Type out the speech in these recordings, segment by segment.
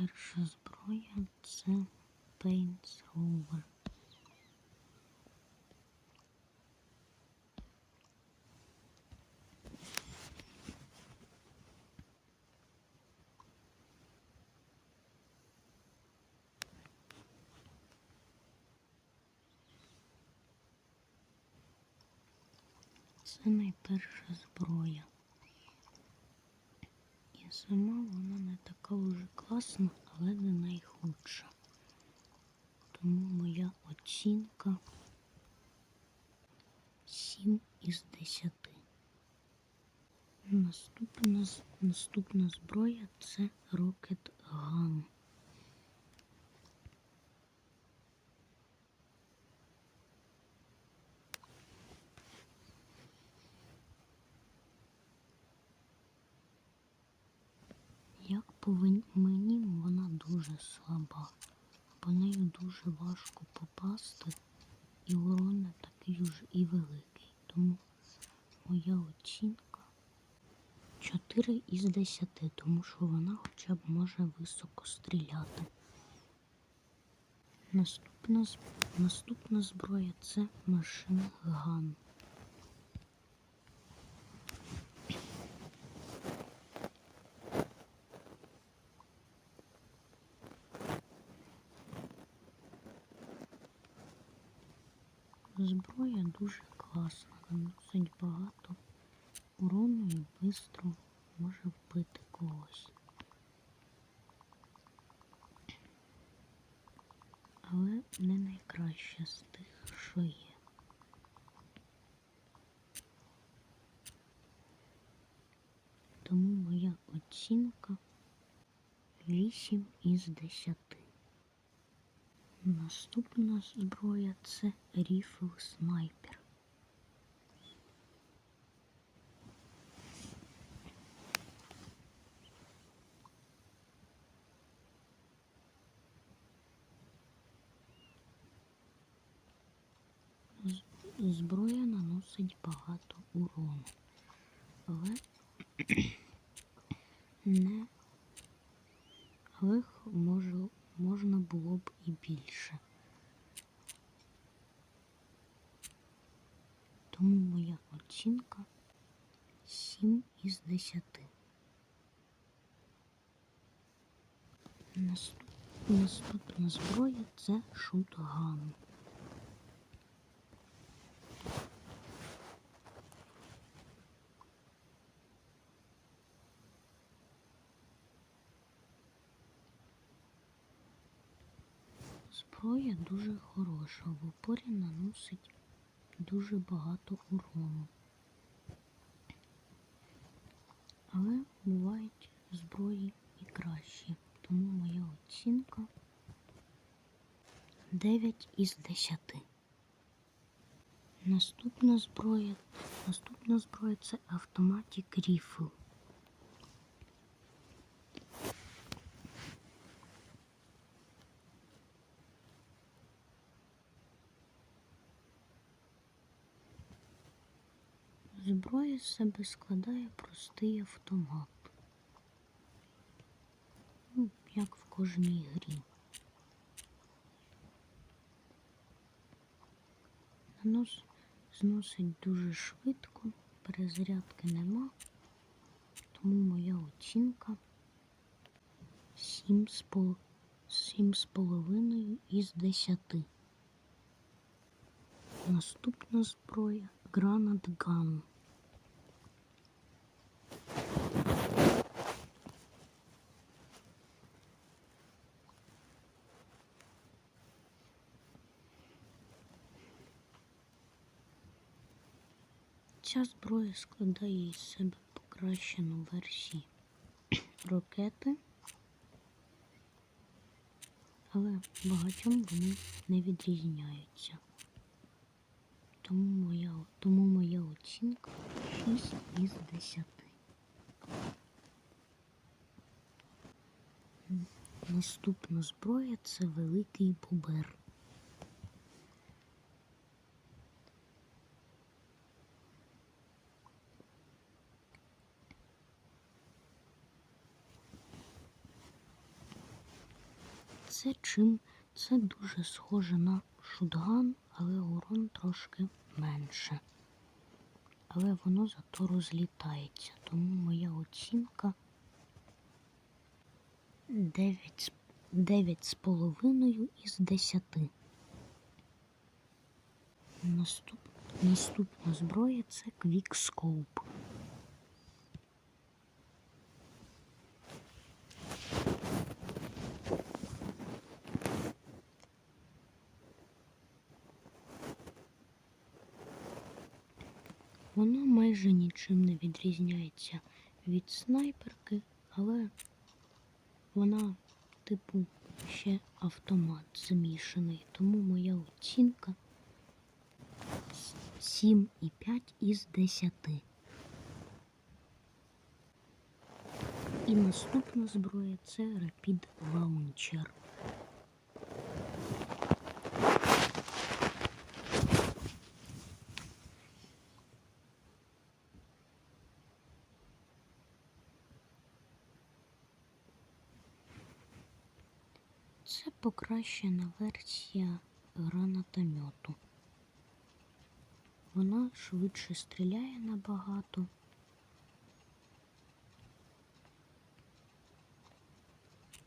Перша зброя це Rover. Це найперша зброя. Сама вона не така вже класна, але не найхудша. Тому моя оцінка 7 із 10. Наступна, наступна зброя це Rocket Gun. Мені вона дуже слаба. По нею дуже важко попасти, і урон такий уж і великий. Тому моя оцінка 4 із 10, тому що вона хоча б може високо стріляти. Наступна, наступна зброя це машина ган. Зброя дуже класна, наносить багато урону і швидко може вбити когось. Але не найкраща з тих, що є. Тому моя оцінка 8 із 10. Наступна зброя це ріфл снайпер. Зброя наносить багато урону, але не але х- може, можна було б і більше. Тому моя оцінка 7 із 10. Наступна зброя це шутган. Зброя дуже хороша, в упорі наносить дуже багато урону. Але бувають зброї і кращі, тому моя оцінка 9 із 10. Наступна зброя, наступна зброя це автоматик ріфл. Зброя з себе складає простий автомат. Ну, як в кожній грі. Нанос зносить дуже швидко, перезарядки нема, тому моя оцінка 7 з пол- 7,5 із 10. Наступна зброя Granat Gun. Ця зброя складає із себе покращену версію ракети, але багатьом вони не відрізняються. Тому моя, тому моя оцінка 6 із 10. Наступна зброя це великий бобер. Це чим це дуже схоже на шутган, але урон трошки менше. Але воно зато розлітається. Тому моя оцінка 9, 9,5 із 10. Наступ, наступна зброя це квікскоуп. Вона майже нічим не відрізняється від снайперки, але вона, типу, ще автомат змішаний. Тому моя оцінка 7,5 із 10. І наступна зброя це Rapid Launcher. Це покращена версія гранатомету. Вона швидше стріляє набагато.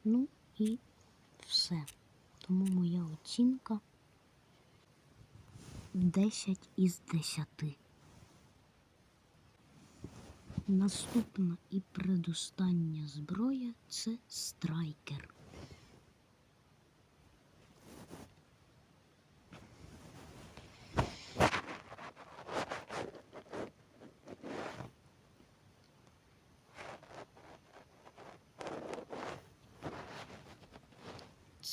Ну і все. Тому моя оцінка 10 із 10. Наступна і предостання зброя це страйкер.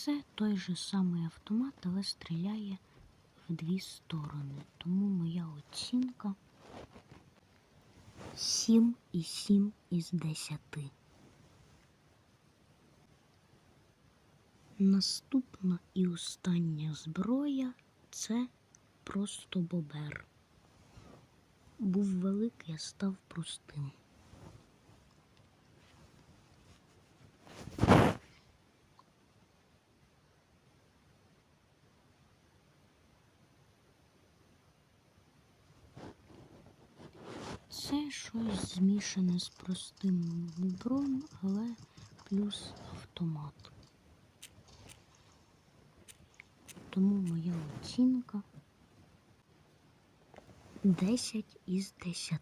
Це той же самий автомат, але стріляє в дві сторони. Тому моя оцінка 7,7 із 10. Наступна і остання зброя це просто бобер. Був великий, а став простим. Це щось змішане з простим бобром, але плюс автомат. Тому моя оцінка 10 із 10.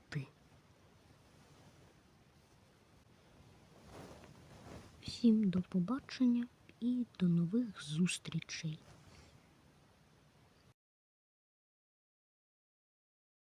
Всім до побачення і до нових зустрічей.